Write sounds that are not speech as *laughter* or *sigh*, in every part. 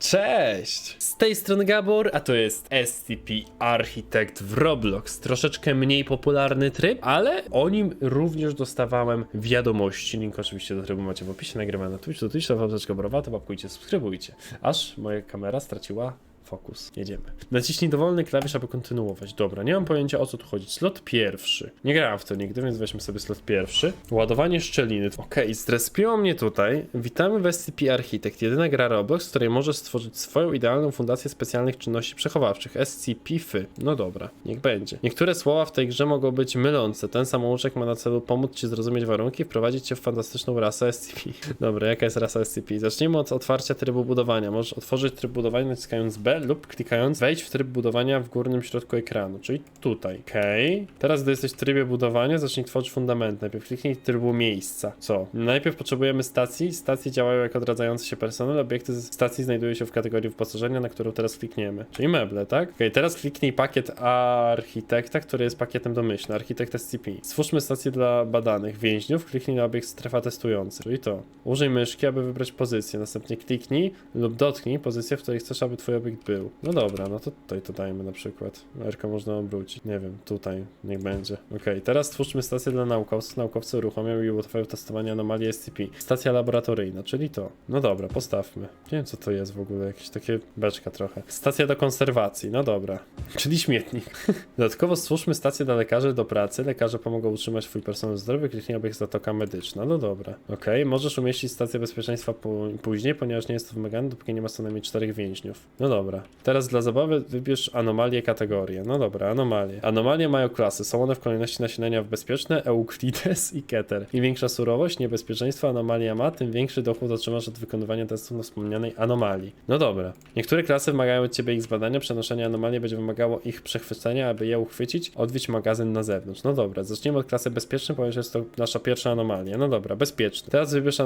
Cześć! Z tej strony Gabor, a to jest SCP Architect w Roblox. Troszeczkę mniej popularny tryb, ale o nim również dostawałem wiadomości. Link oczywiście do trybu macie w opisie. Nagrywam na Twitch, do Twitcha, wapeczka browaty, łapkujcie, subskrybujcie. Aż moja kamera straciła Fokus. Jedziemy. Naciśnij dowolny klawisz, aby kontynuować. Dobra, nie mam pojęcia o co tu chodzi. Slot pierwszy. Nie grałem w to nigdy, więc weźmy sobie slot pierwszy. Ładowanie szczeliny. Okej, zrespiło mnie tutaj. Witamy w SCP Architect. Jedyna gra Roblox, w której możesz stworzyć swoją idealną fundację specjalnych czynności przechowawczych. SCP-FY. No dobra, niech będzie. Niektóre słowa w tej grze mogą być mylące. Ten samouczek ma na celu pomóc ci zrozumieć warunki i wprowadzić cię w fantastyczną rasę SCP. *laughs* Dobra, jaka jest rasa SCP? Zacznijmy od otwarcia trybu budowania. Możesz otworzyć tryb budowania naciskając B lub klikając wejdź w tryb budowania w górnym środku ekranu, czyli tutaj. Okej. Teraz, gdy jesteś w trybie budowania, zacznij tworzyć fundament. Najpierw kliknij trybu miejsca. Co? Najpierw potrzebujemy stacji. Stacje działają jak odradzający się personel. Obiekty z stacji znajdują się w kategorii wyposażenia, na którą teraz klikniemy. Czyli meble, tak? Okej, teraz kliknij pakiet architekta, który jest pakietem domyślnym. Architekt SCP. Stwórzmy stację dla badanych więźniów. Kliknij na obiekt strefa testujący. Czyli to. Użyj myszki, aby wybrać pozycję. Następnie kliknij lub dotknij pozycję, w której chcesz, aby twój obiekt był. No dobra, no to tutaj to dajmy na przykład. Erkę można obrócić. Nie wiem, tutaj niech będzie. Okej, teraz stwórzmy stację dla naukowców. Naukowcy uruchomią i ułatwiają testowanie anomalii SCP. Stacja laboratoryjna, czyli to. No dobra, postawmy. Nie wiem co to jest w ogóle, jakieś takie beczka trochę. Stacja do konserwacji, no dobra. *laughs* Czyli śmietnik. *laughs* Dodatkowo stwórzmy stację dla lekarzy do pracy. Lekarze pomogą utrzymać twój personel zdrowy. Kliknij obiekt zatoka medyczna. No dobra. Okej, możesz umieścić stację bezpieczeństwa później, ponieważ nie jest to wymagane, dopóki nie ma co najmniej czterech więźniów. No dobra. Teraz dla zabawy wybierz anomalię kategorię. No dobra, anomalie. Anomalie mają klasy. Są one w kolejności nasilenia w bezpieczne, Euclides i Keter. Im większa surowość, niebezpieczeństwo anomalia ma, tym większy dochód otrzymasz od wykonywania testów na wspomnianej anomalii. No dobra. Niektóre klasy wymagają od ciebie ich zbadania, przenoszenie anomalii będzie wymagało ich przechwycenia, aby je uchwycić, odwiedź magazyn na zewnątrz. No dobra, zaczniemy od klasy bezpiecznej, ponieważ jest to nasza pierwsza anomalia. No dobra, bezpieczny. Teraz wybierz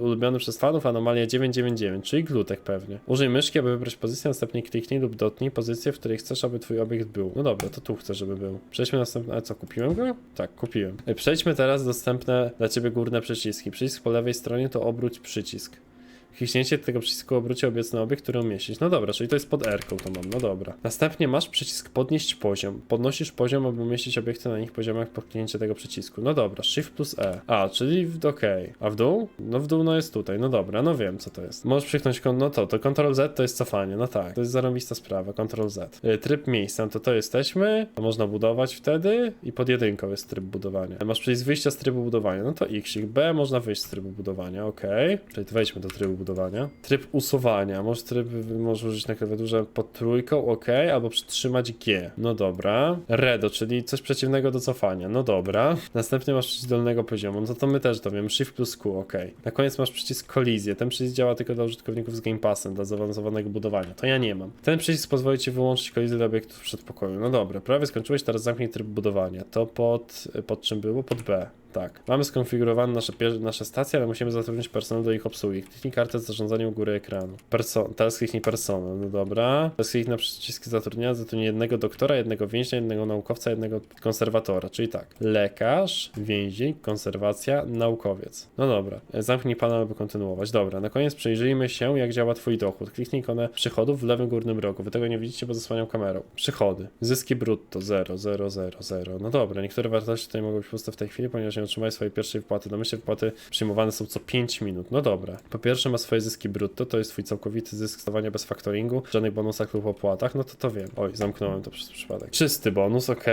ulubiony przez fanów anomalię 999, czyli glutek pewnie. Użyj myszki, aby wybrać pozycję, następnie kliknij lub dotknij pozycję, w której chcesz, aby twój obiekt był. No dobra, to tu chcę, żeby był. Przejdźmy następne. A co, kupiłem go? Tak, kupiłem. Przejdźmy teraz dostępne dla ciebie górne przyciski. Przycisk po lewej stronie to obróć przycisk. Kliknięcie tego przycisku obróci obecny obiekt, który umieścić. No dobra, czyli to jest pod R to mam, no dobra. Następnie masz przycisk podnieść poziom. Podnosisz poziom, aby umieścić obiekty na nich poziomach po kliknięciu tego przycisku. No dobra, Shift plus E. A, czyli w- okej. A w dół? No w dół no jest tutaj, no dobra, no wiem co to jest. Możesz przyknąć, no to, to Ctrl Z to jest cofanie, no tak. To jest zarąbista sprawa, Ctrl Z. Y, Tryb miejsca, no to to jesteśmy, to można budować wtedy i pod jedynką jest tryb budowania. Masz przycisk wyjścia z trybu budowania, no to X, B można wyjść z trybu budowania, okej. Czyli wejdźmy do trybu budowania. Tryb usuwania, możesz tryb, możesz użyć na klawiaturze pod trójką, ok, albo przytrzymać G. No dobra. Redo, czyli coś przeciwnego do cofania, no dobra. Następnie masz przycisk dolnego poziomu, no to, my też to wiemy, Shift plus Q, ok. Na koniec masz przycisk kolizję, ten przycisk działa tylko dla użytkowników z Game Passem, dla zaawansowanego budowania, to ja nie mam. Ten przycisk pozwoli ci wyłączyć kolizję do obiektów w przedpokoju, no dobra, prawie skończyłeś, teraz zamknij tryb budowania. To pod, pod czym było? Pod B. Tak. Mamy skonfigurowane nasze, nasze stacje, ale musimy zatrudnić personel do ich obsługi. Kliknij kartę z zarządzaniem góry ekranu. Perso- teraz kliknij personel, no dobra. Teraz kliknij na przyciski zatrudnienia, zatrudnij jednego doktora, jednego więźnia, jednego naukowca, jednego konserwatora. Czyli tak. Lekarz, więzień, konserwacja, naukowiec. No dobra. Zamknij panel, aby kontynuować. Dobra. Na koniec przyjrzyjmy się, jak działa twój dochód. Kliknij ikonę przychodów w lewym górnym rogu. Wy tego nie widzicie, bo zasłaniam kamerą. Przychody. Zyski brutto 0, 0, 0, 0. No dobra. Niektóre wartości tutaj mogą być puste w tej chwili, ponieważ nie otrzymałeś swojej pierwszej wypłaty. Domyślnie wypłaty przyjmowane są co 5 minut. No dobra. Po pierwsze ma swoje zyski brutto, to jest twój całkowity zysk stawania bez factoringu, żadnych bonusach lub opłatach, no to to wiem. Oj, zamknąłem to przez przypadek. Czysty bonus, ok.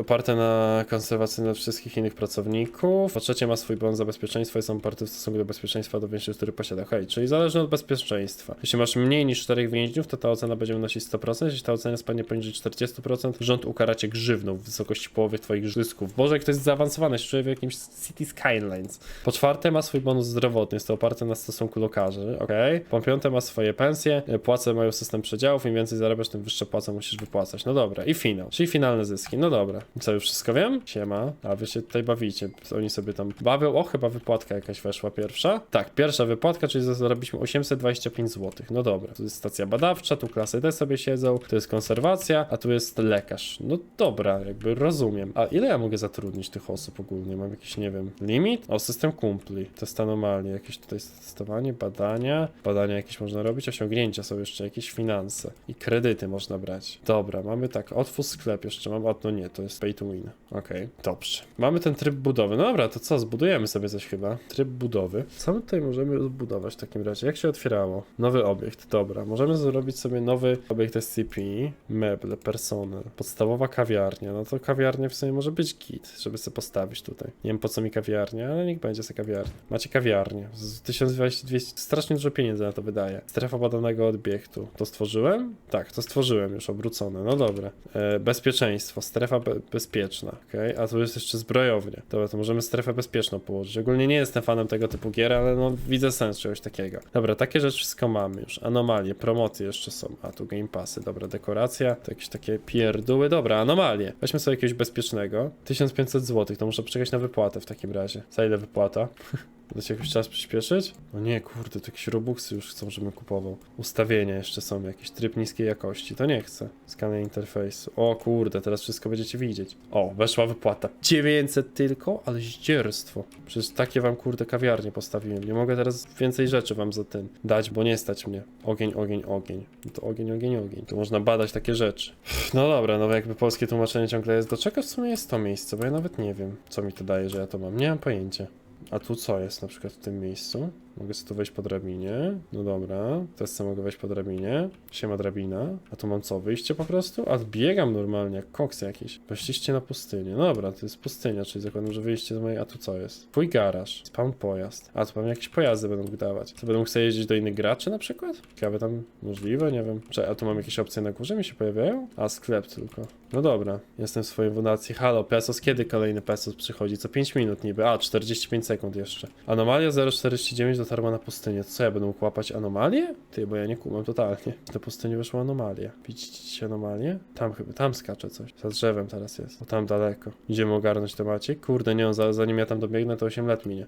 Oparte na konserwacji dla wszystkich innych pracowników. Po trzecie ma swój bonus za bezpieczeństwo, jest on oparty w stosunku do bezpieczeństwa do więźniów, który posiada. Hej, czyli zależny od bezpieczeństwa. Jeśli masz mniej niż 4 więźniów, to ta ocena będzie wynosić 100%. Jeśli ta ocena spadnie poniżej 40%, rząd ukara cię grzywną w wysokości połowy twoich zysków. Boże, jak to jest zaawansowane, w jakimś City Skylines. Po czwarte ma swój bonus zdrowotny, jest to oparte na stosunku lokarzy, ok. Po piąte ma swoje pensje, e, płace mają system przedziałów, im więcej zarabiasz, tym wyższe płace musisz wypłacać. No dobra, i finał, czyli finalne zyski. No dobra, co już wszystko wiem? Siema, a wy się tutaj bawicie, oni sobie tam bawią. O, chyba wypłatka jakaś weszła pierwsza. Tak, pierwsza wypłatka, czyli zarobiliśmy 825 zł. No dobra, tu jest stacja badawcza, tu klasy D sobie siedzą, tu jest konserwacja, a tu jest lekarz. No dobra, jakby rozumiem. A ile ja mogę zatrudnić tych osób ogólnie? Mam jakiś, nie wiem, limit? O, system kumpli. Test anomalii, jakieś tutaj testowanie, badania. Badania jakieś można robić, osiągnięcia są jeszcze, jakieś finanse. I kredyty można brać. Dobra, mamy tak, otwórz sklep jeszcze mam, a no nie, to jest pay to win. Okej, dobrze. Mamy ten tryb budowy. No dobra, to co, zbudujemy sobie coś chyba. Tryb budowy. Co my tutaj możemy zbudować w takim razie? Jak się otwierało? Nowy obiekt, dobra. Możemy zrobić sobie nowy obiekt SCP, meble, personel, podstawowa kawiarnia. No to kawiarnia w sumie może być git, żeby sobie postawić tutaj. Nie wiem po co mi kawiarnia, ale niech będzie sobie kawiarnia. Macie kawiarnię. Z 1200, strasznie dużo pieniędzy na to wydaje. Strefa badanego obiektu. To stworzyłem? Tak, to stworzyłem już, obrócone. No dobra. E, bezpieczeństwo, strefa be bezpieczna, okej? A tu jest jeszcze zbrojownia. Dobra, to możemy strefę bezpieczną położyć. Ogólnie nie jestem fanem tego typu gier, ale no widzę sens czegoś takiego. Dobra, takie rzeczy wszystko mamy już. Anomalie, promocje jeszcze są. A tu game passy, dobra, dekoracja, to jakieś takie pierdóły. Dobra, anomalie. Weźmy sobie jakiegoś bezpiecznego. 1500 zł, to muszę poczekać na wypłatę w takim razie. Za ile wypłata? *laughs* Da jakiś czas przyspieszyć? No nie, kurde, to jakieś robuxy już chcą, żebym kupował. Ustawienia jeszcze są, jakiś tryb niskiej jakości. To nie chcę. Skaner interfejsu. O kurde, teraz wszystko będziecie widzieć. O, weszła wypłata. 900 tylko? Ale zdzierstwo. Przecież takie wam, kurde, kawiarnie postawiłem. Nie mogę teraz więcej rzeczy wam za ten dać, bo nie stać mnie. Ogień, ogień, ogień. No to ogień, ogień, ogień. Tu można badać takie rzeczy. No dobra, no jakby polskie tłumaczenie ciągle jest. Do czego w sumie jest to miejsce? Bo ja nawet nie wiem, co mi to daje, że ja to mam. Nie mam pojęcia. A tu co jest na przykład w tym miejscu? Mogę sobie tu wejść po drabinie. No dobra. Teraz sobie mogę wejść po drabinie. Siema drabina. A tu mam co? Wyjście po prostu? A biegam normalnie, jak koks jakiś. Weszliście na pustynię. No dobra, to jest pustynia, czyli zakładam, że wyjście z mojej... A tu co jest? Twój garaż. Spawn pojazd. A tu pewnie jakieś pojazdy będą wydawać. To będą chcieli jeździć do innych graczy na przykład? Ciekawe tam możliwe, nie wiem. Czy, a tu mam jakieś opcje na górze mi się pojawiają? A sklep tylko. No dobra. Jestem w swojej fundacji. Halo, Pesos, kiedy kolejny Pesos przychodzi? Co 5 minut niby. A, 45 sekund jeszcze. Anomalia 049 dotarła na pustynię. Co ja będę mógł łapać anomalię? Ty, bo ja nie kumam totalnie. Na pustyni wyszła anomalia. Widzicie anomalię? Tam chyba, tam skacze coś. Za drzewem teraz jest. O tam daleko. Idziemy ogarnąć temacik. Kurde, nie, za- zanim ja tam dobiegnę, to 8 lat minie.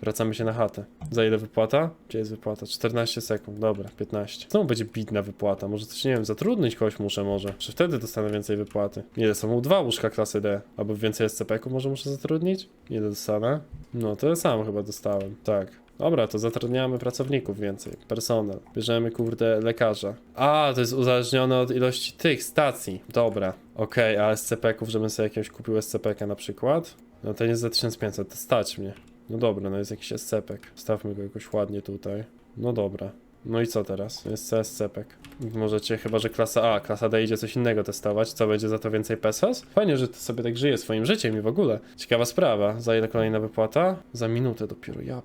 Wracamy się na chatę. Za ile wypłata? Gdzie jest wypłata? 14 sekund, dobra, 15. Znowu będzie bitna wypłata. Może coś, nie wiem, zatrudnić kogoś muszę może. Czy wtedy dostanę więcej wypłaty? Ile są mu dwa łóżka klasy D? Albo więcej SCP-ku może muszę zatrudnić? Ile dostanę? No, to ja sam chyba dostałem. Tak. Dobra, to zatrudniamy pracowników więcej. Personel. Bierzemy, kurde, lekarza. A, to jest uzależnione od ilości tych stacji. Dobra. Okej, a SCP-ków, żebym sobie jakiegoś kupił SCP-ka na przykład? No to nie jest za 1500, to stać mnie. No dobra, no jest jakiś SCP-ek. Stawmy go jakoś ładnie tutaj. No dobra. No i co teraz? Jest CSCPek. Możecie, chyba że klasa A, klasa D idzie coś innego testować, co będzie za to więcej pesos? Fajnie, że ty sobie tak żyje swoim życiem i w ogóle. Ciekawa sprawa. Za ile kolejna wypłata? Za minutę dopiero. Ja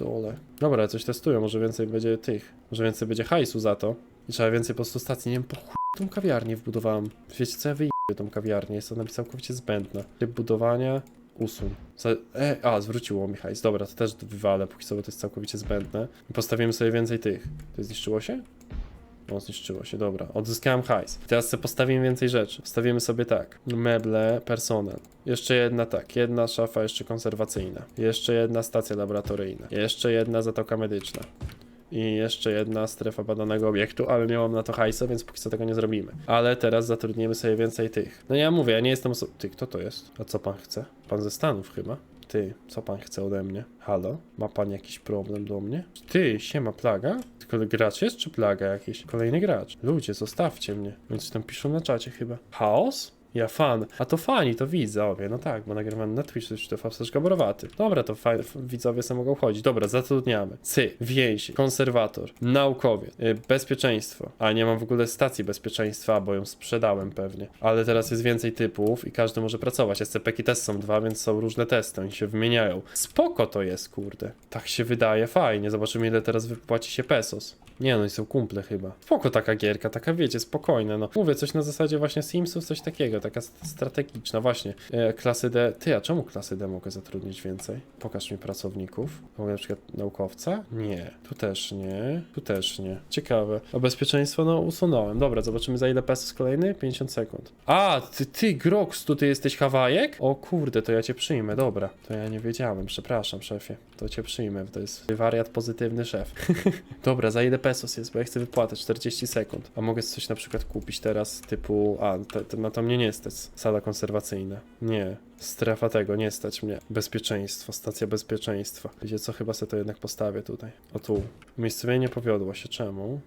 pierdolę. Dobra, coś testują, może więcej będzie tych. Może więcej będzie hajsu za to. I trzeba więcej po prostu stacji. Nie wiem, po tą kawiarnię wbudowałem. Wiecie co, ja wyjdę tą kawiarnię. Jest ona mi całkowicie zbędna. Typ budowania, usuń. E, a, zwróciło mi hajs. Dobra, to też wywalę, póki co, bo to jest całkowicie zbędne. Postawimy sobie więcej tych. To zniszczyło się? O, zniszczyło się, dobra. Odzyskałem hajs. Teraz sobie postawimy więcej rzeczy. Postawimy sobie tak. Meble, personel. Jeszcze jedna tak, jedna szafa jeszcze konserwacyjna. Jeszcze jedna stacja laboratoryjna. Jeszcze jedna zatoka medyczna. I jeszcze jedna strefa badanego obiektu, ale nie mam na to hajsa, więc póki co tego nie zrobimy. Ale teraz zatrudnimy sobie więcej tych. No ja mówię, ja nie jestem oso- Ty, kto to jest? A co pan chce? Pan ze Stanów chyba? Ty, co pan chce ode mnie? Halo? Ma pan jakiś problem do mnie? Ty, siema, plaga? Tylko gracz jest czy plaga jakiś? Kolejny gracz. Ludzie, zostawcie mnie. Coś tam piszą na czacie chyba. Chaos? Ja fan. A to fani, to widzowie. No tak, bo nagrywam na Twitch, już to fawsterz gaborowaty. Dobra, to fa- widzowie sobie mogą chodzić. Dobra, zatrudniamy. Cy, więź, konserwator, naukowiec, y, bezpieczeństwo. A nie mam w ogóle stacji bezpieczeństwa, bo ją sprzedałem pewnie. Ale teraz jest więcej typów i każdy może pracować. SCP-ki też są dwa, więc są różne testy, oni się wymieniają. Spoko to jest, kurde. Tak się wydaje, fajnie. Zobaczymy ile teraz wypłaci się pesos. Nie no, i są kumple chyba. Spoko taka gierka, taka wiecie, spokojna, no. Mówię, coś na zasadzie właśnie Simsów, coś takiego, taka st- strategiczna, właśnie. E, klasy D, ty, a czemu klasy D mogę zatrudnić więcej? Pokaż mi pracowników. Mogę na przykład naukowca? Nie. Tu też nie. Tu też nie. Ciekawe. A bezpieczeństwo, no usunąłem. Dobra, zobaczymy za ile pesos kolejny? 50 sekund. A, ty, ty Grox, tu ty jesteś Hawajek? O kurde, to ja cię przyjmę, dobra. To ja nie wiedziałem, przepraszam, szefie. To cię przyjmę, to jest wariat pozytywny szef. *laughs* Dobra, za ile pesos jest, bo ja chcę wypłatę 40 sekund. A mogę coś na przykład kupić teraz typu. A, te, na to mnie nie nie stać. Sala konserwacyjna. Nie. Strefa tego, nie stać mnie. Bezpieczeństwo, stacja bezpieczeństwa. Wiecie co, chyba sobie to jednak postawię tutaj. O tu. Umiejscowienie nie powiodło się. Czemu?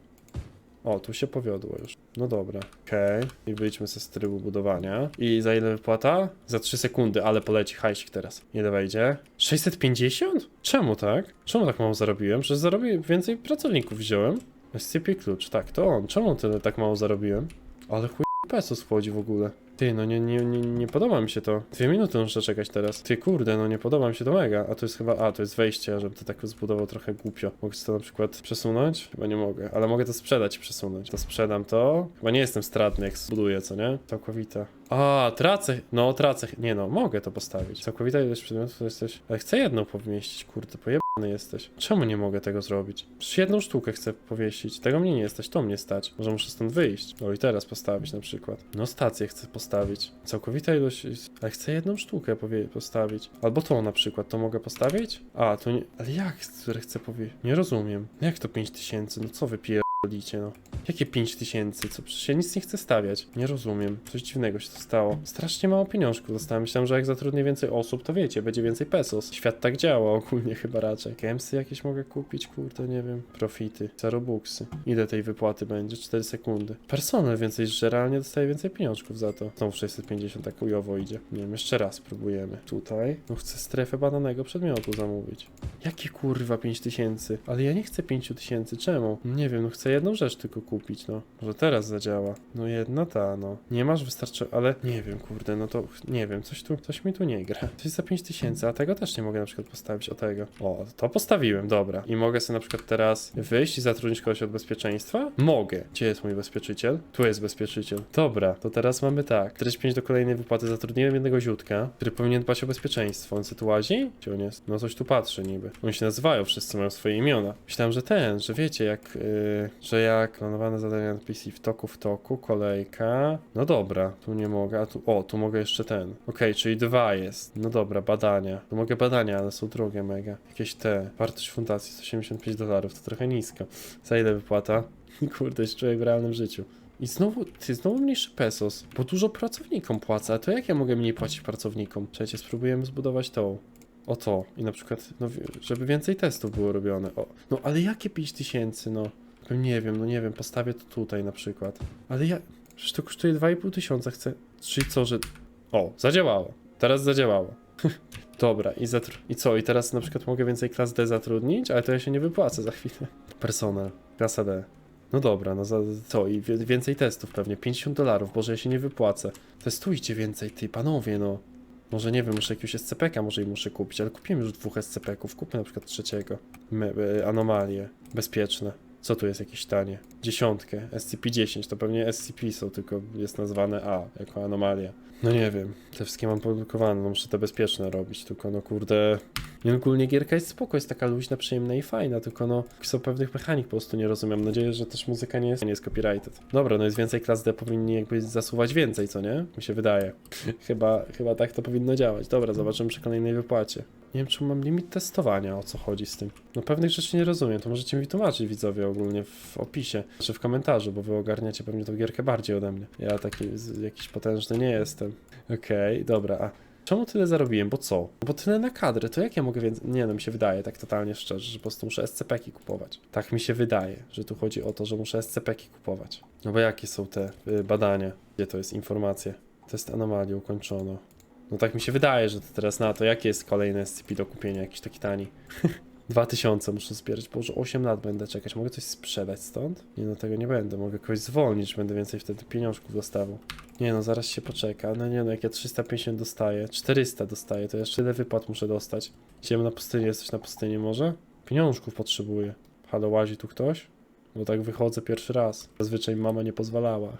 O, tu się powiodło już. No dobra. Okej. I wyjdźmy ze trybu budowania. I za ile wypłata? Za 3 sekundy, ale poleci hajsik teraz. Ile wejdzie? 650? Czemu tak? Czemu tak mało zarobiłem? Przecież zarobiłem więcej pracowników wziąłem. SCP klucz, tak, to on. Czemu tyle tak mało zarobiłem? Ale chuj pesos wchodzi w ogóle. Ty, no nie, nie, nie, nie podoba mi się to. Dwie minuty muszę czekać teraz. Ty, kurde, no nie podoba mi się to mega. A to jest chyba, a to jest wejście, żeby to tak zbudował trochę głupio. Mogę to na przykład przesunąć? Chyba nie mogę, ale mogę to sprzedać i przesunąć. To sprzedam to. Chyba nie jestem stratny, jak zbuduję, co nie? Całkowita. A, tracę, no tracę, nie no, mogę to postawić. Całkowita ilość przedmiotów to jesteś, ale chcę jedną pomieścić, kurde, pojebany jesteś. Czemu nie mogę tego zrobić? Przecież jedną sztukę chcę powiesić, tego mnie nie stać, to mnie stać. Może muszę stąd wyjść. O i teraz postawić na przykład. No stację chcę postawić. Całkowita ilość, ale chcę jedną sztukę postawić. Albo tą na przykład, to mogę postawić? A, to nie, ale jak, które chcę powiedzieć? Nie rozumiem. Jak to 5000? No co wy pierdolicie, no? Jakie 5000? Co? Przecież ja nic nie chcę stawiać. Nie rozumiem. Coś dziwnego się to stało. Strasznie mało pieniążków dostałem. Myślałem, że jak zatrudnię więcej osób, to wiecie, będzie więcej pesos. Świat tak działa ogólnie chyba raczej. Gamesy jakieś mogę kupić? Kurde, nie wiem. Profity. Za robuxy. Ile tej wypłaty będzie? 4 sekundy. Personel więcej żre, realnie dostaje więcej pieniążków za to. Znowu 650 tak chujowo idzie. Nie wiem, jeszcze raz próbujemy. Tutaj. No chcę strefę badanego przedmiotu zamówić. Jakie kurwa 5000? Ale ja nie chcę 5000, czemu? Nie wiem, no chcę jedną rzecz tylko kupić, no. Może teraz zadziała. No jedna ta, no. Nie masz wystarczająco, ale nie wiem, kurde, no to nie wiem, coś tu, coś mi tu nie gra. Jest za 5000, a tego też nie mogę na przykład postawić, o tego. O, to postawiłem, dobra. I mogę sobie na przykład teraz wyjść i zatrudnić kogoś od bezpieczeństwa? Mogę. Gdzie jest mój bezpieczyciel? Tu jest bezpieczyciel. Dobra, to teraz mamy tak. 45 do kolejnej wypłaty zatrudniłem jednego ziutka, który powinien dbać o bezpieczeństwo. On co tu? Gdzie on jest? No coś tu patrzy niby. Oni się nazywają, wszyscy mają swoje imiona. Myślałem, że ten, że wiecie, jak, yy, że jak planowane zadania NPC w toku, w toku, kolejka. No dobra, tu nie mogę, a tu, o, tu mogę jeszcze ten. Okej, czyli dwa jest. No dobra, badania. Tu mogę badania, ale są drogie mega. Jakieś te. Wartość fundacji 185 dolarów, to trochę nisko. Za ile wypłata? *laughs* Kurde, się czuję w realnym życiu. I znowu, ty, znowu mniejszy pesos, bo dużo pracownikom płacę, a to jak ja mogę mniej płacić pracownikom? Przecież spróbujemy zbudować tą. O to. I na przykład, no, żeby więcej testów było robione. O, no ale jakie 5000, no? No Nie wiem, no nie wiem, postawię to tutaj na przykład. Ale ja, przecież to kosztuje 2,5 tysiąca, chcę... Czyli co, że... O, zadziałało. Teraz zadziałało. *laughs* Dobra, i, zatr- i co? I teraz na przykład mogę więcej klas D zatrudnić, ale to ja się nie wypłacę za chwilę. Personel, klasa D. No dobra, no za co? I więcej testów pewnie. 50 dolarów, boże, ja się nie wypłacę. Testujcie więcej, ty, panowie, no. Może nie wiem, muszę jakiegoś SCP-ka może i muszę kupić, ale kupiłem już dwóch SCP-ków. Kupmy na przykład trzeciego. Me, e, anomalie. Bezpieczne. Co tu jest jakieś tanie? Dziesiątkę. SCP-10 to pewnie SCP są, tylko jest nazwane A jako anomalia. No nie wiem. Te wszystkie mam produkowane, no muszę te bezpieczne robić, tylko no kurde... Nie ogólnie gierka jest spoko, jest taka luźna, przyjemna i fajna, tylko no są pewnych mechanik po prostu nie rozumiem. Mam nadzieję, że też muzyka nie jest, nie jest copyrighted. Dobra, no jest więcej klas D, powinni jakby zasuwać więcej, co nie? Mi się wydaje. *laughs* chyba, chyba tak to powinno działać. Dobra, zobaczymy przy kolejnej wypłacie. Nie wiem, czy mam limit testowania, o co chodzi z tym. No pewnych rzeczy nie rozumiem, to możecie mi wytłumaczyć widzowie ogólnie w opisie, czy w komentarzu, bo wy ogarniacie pewnie tą gierkę bardziej ode mnie. Ja taki jakiś potężny nie jestem. Okej, dobra, a czemu tyle zarobiłem, bo co? Bo tyle na kadrę, to jak ja mogę więcej... Nie no, mi się wydaje, tak totalnie szczerze, że po prostu muszę SCP-ki kupować. Tak mi się wydaje, że tu chodzi o to, że muszę SCP-ki kupować. No bo jakie są te y, badania? Gdzie to jest informacja? Test anomalii ukończono. No tak mi się wydaje, że to teraz na to, jakie jest kolejne SCP do kupienia, jakiś taki tani. *laughs* 2000 muszę zbierać, bo już 8 lat będę czekać. Mogę coś sprzedać stąd? Nie no, tego nie będę. Mogę kogoś zwolnić, będę więcej wtedy pieniążków dostawał. Nie no, zaraz się poczeka. No nie no, jak ja 350 dostaję, 400 dostaję, to jeszcze ile wypłat muszę dostać? Idziemy na pustynię, jesteś na pustyni może? Pieniążków potrzebuję. Halo, łazi tu ktoś? Bo tak wychodzę pierwszy raz. Zazwyczaj mama nie pozwalała.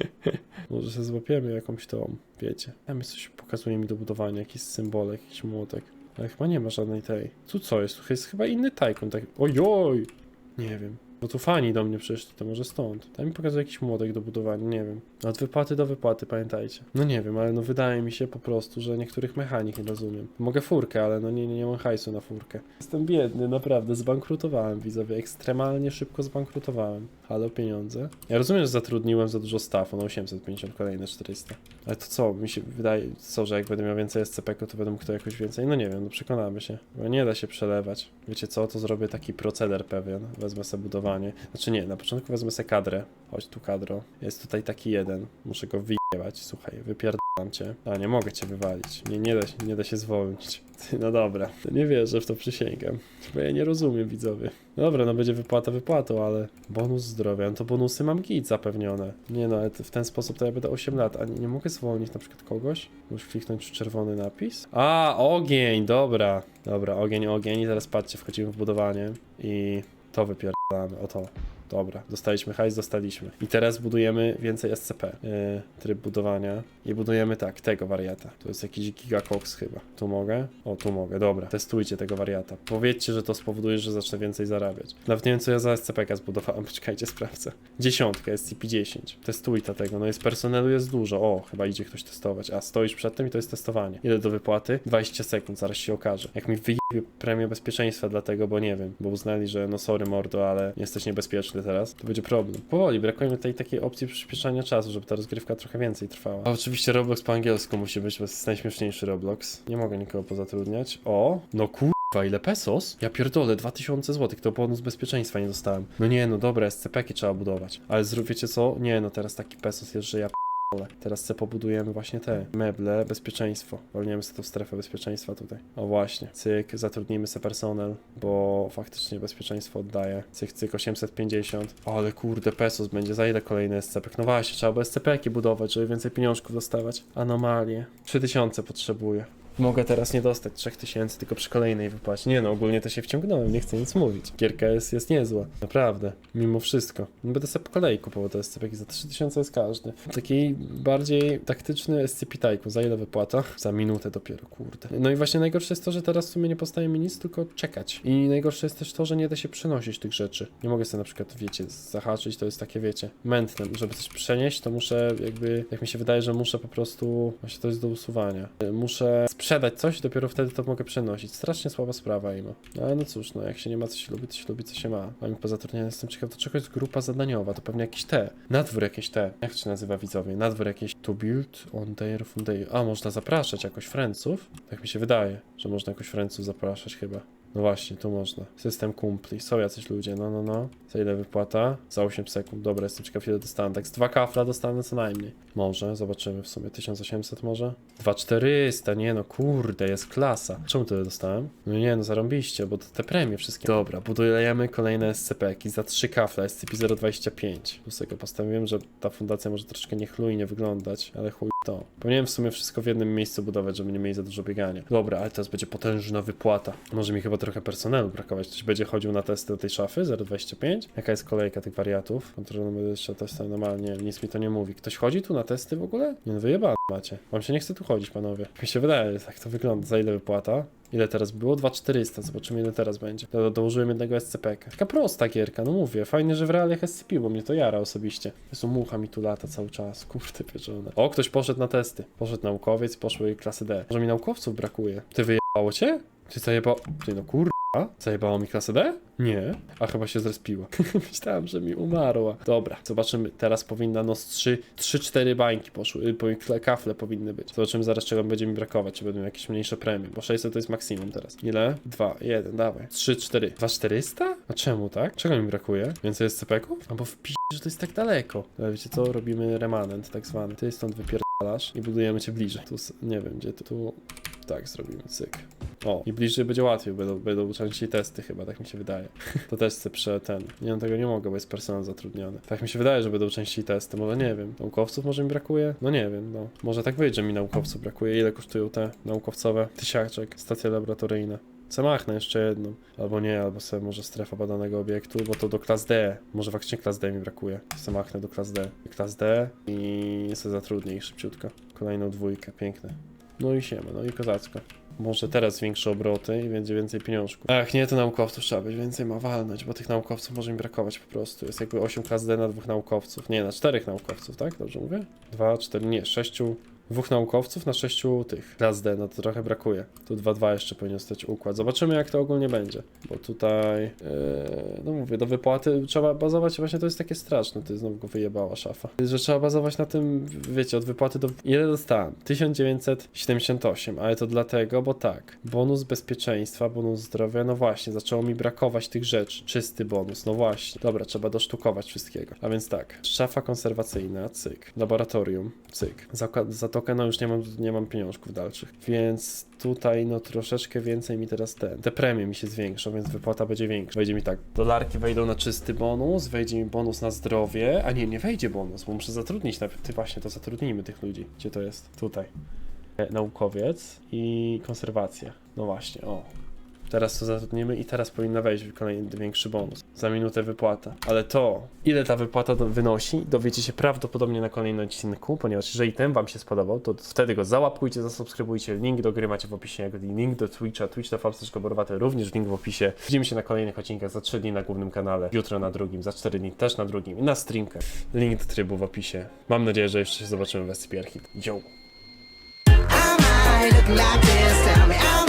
*laughs* Może się złapiemy jakąś tą, wiecie. Tam jest coś, pokazuje mi do budowania, jakiś symbolek, jakiś młotek. Ale chyba nie ma żadnej tej. Tu co jest? Jest chyba inny tajkun, tak. Ojoj! Nie wiem. Bo tu fani do mnie przyszli, to może stąd. Tam mi pokazuje jakiś młodek do budowania, nie wiem. Od wypłaty do wypłaty, pamiętajcie. No nie wiem, ale no wydaje mi się po prostu, że niektórych mechanik nie rozumiem. Mogę furkę, ale no nie, nie, nie mam hajsu na furkę. Jestem biedny, naprawdę, zbankrutowałem, widzowie. Ekstremalnie szybko zbankrutowałem. Halo, pieniądze. Ja rozumiem, że zatrudniłem za dużo staffu, no 850, kolejne 400. Ale to co, mi się wydaje, co, że jak będę miał więcej SCP, to będę mógł to jakoś więcej? No nie wiem, no przekonamy się. Bo nie da się przelewać. Wiecie co, to zrobię taki proceder pewien. Wezmę sobie budowanie. Znaczy nie, na początku wezmę sobie kadrę. Chodź tu kadro. Jest tutaj taki jeden. Muszę go wyjebać, słuchaj, wypierdalam cię. A, nie mogę cię wywalić. Nie, nie da się, nie da się zwolnić. No dobra, nie wierzę w to, przysięgam. Bo ja nie rozumiem, widzowie. No dobra, no będzie wypłata wypłatą, ale bonus zdrowia, no to bonusy mam git zapewnione. Nie no, ale w ten sposób to ja będę 8 lat, a nie, nie mogę zwolnić na przykład kogoś? Muszę kliknąć czerwony napis? A, ogień, dobra. Dobra, ogień, ogień i teraz patrzcie, wchodzimy w budowanie i to wypierdalamy, o to. Dobra, dostaliśmy hajs, dostaliśmy. I teraz budujemy więcej SCP. Yy, tryb budowania. I budujemy tak, tego wariata. To jest jakiś gigacox chyba. Tu mogę? O, tu mogę, dobra. Testujcie tego wariata. Powiedzcie, że to spowoduje, że zacznę więcej zarabiać. Nawet nie wiem, co ja za SCP zbudowałem. *laughs* Poczekajcie, sprawdzę. Dziesiątka, SCP-10. Testuj to tego. No jest personelu jest dużo. O, chyba idzie ktoś testować. A, stoisz przed tym i to jest testowanie. Ile do wypłaty? 20 sekund, zaraz się okaże. Jak mi wyjebie premię bezpieczeństwa dlatego, bo nie wiem, bo uznali, że no sorry mordo, ale jesteś niebezpieczny teraz, to będzie problem. Powoli, brakuje mi tej takiej opcji przyspieszania czasu, żeby ta rozgrywka trochę więcej trwała. A oczywiście Roblox po angielsku musi być, bo jest najśmieszniejszy Roblox. Nie mogę nikogo pozatrudniać. O, no kurwa, ile pesos? Ja pierdolę, 2000 zł, to bonus bezpieczeństwa nie dostałem. No nie, no dobra, SCP-ki trzeba budować. Ale zrób, wiecie co? Nie, no teraz taki pesos jest, że ja ale teraz sobie pobudujemy właśnie te meble, bezpieczeństwo. Wolniemy sobie tą strefę bezpieczeństwa tutaj. O właśnie, cyk, zatrudnijmy sobie personel, bo faktycznie bezpieczeństwo oddaje. Cyk, cyk, 850. Ale kurde, pesos będzie za ile kolejny SCP? No właśnie, trzeba by SCP-ki budować, żeby więcej pieniążków dostawać. Anomalie. 3000 potrzebuję. Mogę teraz nie dostać 3000, tylko przy kolejnej wypłacie. Nie no, ogólnie to się wciągnąłem, nie chcę nic mówić. Gierka jest, jest niezła, naprawdę, mimo wszystko. Będę sobie po kolei kupował te SCP, za 3000 jest każdy. Taki bardziej taktyczny SCP za ile wypłata? Za minutę dopiero, kurde. No i właśnie najgorsze jest to, że teraz w sumie nie postaje mi nic, tylko czekać. I najgorsze jest też to, że nie da się przenosić tych rzeczy. Nie mogę sobie na przykład, wiecie, zahaczyć, to jest takie, wiecie, mętne. Żeby coś przenieść, to muszę jakby, jak mi się wydaje, że muszę po prostu, właśnie to jest do usuwania. Muszę coś, dopiero wtedy to mogę przenosić. Strasznie słaba sprawa imo. No ale no cóż, no jak się nie ma co się lubi, to się lubi co się ma. Mam pozatrudniony, jestem ciekaw, do czego jest grupa zadaniowa, to pewnie jakieś te, nadwór jakieś te, jak to się nazywa widzowie, nadwór jakieś to build on their foundation. A, można zapraszać jakoś friendsów? Tak mi się wydaje, że można jakoś friendsów zapraszać chyba. No właśnie, tu można. System kumpli. Są jacyś ludzie, no, no, no. Za ile wypłata? Za 8 sekund. Dobra, jestem ciekaw ile dostanę. Tak z dwa kafla dostanę co najmniej. Może, zobaczymy w sumie. 1800 może? 2400, nie no, kurde, jest klasa. Czemu tyle dostałem? No nie no, zarąbiście, bo te premie wszystkie. Dobra, budujemy kolejne SCP-ki za 3 kafle, SCP-025. Tu sobie postawiłem, że ta fundacja może troszkę niechlujnie wyglądać, ale chuj to. Powinienem w sumie wszystko w jednym miejscu budować, żeby nie mieli za dużo biegania. Dobra, ale teraz będzie potężna wypłata. Może mi chyba trochę personelu brakować. Ktoś będzie chodził na testy do tej szafy 025? Jaka jest kolejka tych wariatów? Kontrolą medyczną testem normalnie, nic mi to nie mówi. Ktoś chodzi tu na testy w ogóle? Nie no, wyjebane macie. Wam się nie chce tu chodzić, panowie. Mi się wydaje, tak to wygląda. Za ile wypłata? Ile teraz było? 2400, zobaczymy ile teraz będzie. Do, dołożyłem jednego SCP. -ka. Taka prosta gierka, no mówię. Fajnie, że w realiach SCP, bo mnie to jara osobiście. Jezu, mucha mi tu lata cały czas. Kurde pieczone. O, ktoś poszedł na testy. Poszedł naukowiec, poszły klasy D. Może mi naukowców brakuje. Ty wyjebało cię? Ty zajebało... Ty no kur... Zajebało mi klasę D? Nie. A chyba się zrespiła. *laughs* Myślałem, że mi umarła. Dobra, zobaczymy. Teraz powinna no z 3, 3-4 bańki poszły. y, Kafle powinny być. Zobaczymy zaraz czego będzie mi brakować. Czy będą jakieś mniejsze premie. Bo 600 to jest maksimum teraz. Ile? 2, 1, dawaj. 3, 4. 2 400? A czemu tak? Czego mi brakuje? Więcej SCP-ków? Albo w pi... że to jest tak daleko. Ale wiecie co? Robimy remanent tak zwany. Ty stąd wypierdalasz i budujemy cię bliżej. Tu, nie wiem gdzie to. Tu... Tak zrobimy, cyk. O, i bliżej będzie łatwiej, będą, będą częściej testy chyba, tak mi się wydaje. *laughs* To też chcę prze ten. Nie no tego nie mogę, bo jest personel zatrudniony. Tak mi się wydaje, że będą częściej testy, może nie wiem. Naukowców może mi brakuje? No nie wiem, no. Może tak wyjdzie, że mi naukowców brakuje. Ile kosztują te naukowcowe? Tysiaczek, stacje laboratoryjne. Se machnę jeszcze jedną. Albo nie, albo sobie może strefa badanego obiektu, bo to do klas D. Może faktycznie klas D mi brakuje. Se machnę do klas D. Klas D i se zatrudnię ich szybciutko. Kolejną dwójkę, piękne. No i siema, no i kozacko. Może teraz większe obroty i będzie więcej pieniążków. Ach, nie, to naukowców trzeba być więcej ma walnąć, bo tych naukowców może mi brakować po prostu. Jest jakby 8 klas D na dwóch naukowców. Nie, na czterech naukowców, tak? Dobrze mówię? Dwa, cztery, nie, sześciu. Dwóch naukowców na sześciu tych klas D, no to trochę brakuje. Tu 2-2 jeszcze powinien stać układ. Zobaczymy jak to ogólnie będzie. Bo tutaj, yy, no mówię, do wypłaty trzeba bazować, właśnie to jest takie straszne, to znowu go wyjebała szafa. Że trzeba bazować na tym, wiecie, od wypłaty do... Ile dostałem? 1978, ale to dlatego, bo tak, bonus bezpieczeństwa, bonus zdrowia, no właśnie, zaczęło mi brakować tych rzeczy. Czysty bonus, no właśnie. Dobra, trzeba dosztukować wszystkiego. A więc tak, szafa konserwacyjna, cyk. Laboratorium, cyk. Zakład, za token, no już nie mam, nie mam pieniążków dalszych, więc tutaj no troszeczkę więcej mi teraz ten, te premie mi się zwiększą, więc wypłata będzie większa. Wejdzie mi tak, dolarki wejdą na czysty bonus, wejdzie mi bonus na zdrowie, a nie, nie wejdzie bonus, bo muszę zatrudnić ty właśnie, to zatrudnijmy tych ludzi. Gdzie to jest? Tutaj. E, Naukowiec i konserwacja. No właśnie, o. Teraz to zatrudnimy i teraz powinna wejść kolejny większy bonus. Za minutę wypłata. Ale to, ile ta wypłata wynosi, dowiecie się prawdopodobnie na kolejnym odcinku, ponieważ jeżeli ten wam się spodobał, to wtedy go załapkujcie, zasubskrybujcie. Link do gry macie w opisie, jak link do Twitcha, Twitch to Borowate, również link w opisie. Widzimy się na kolejnych odcinkach za 3 dni na głównym kanale, jutro na drugim, za 4 dni też na drugim i na streamkę. Link do trybu w opisie. Mam nadzieję, że jeszcze się zobaczymy w SCP Archit. Yo! I might look like this, tell me I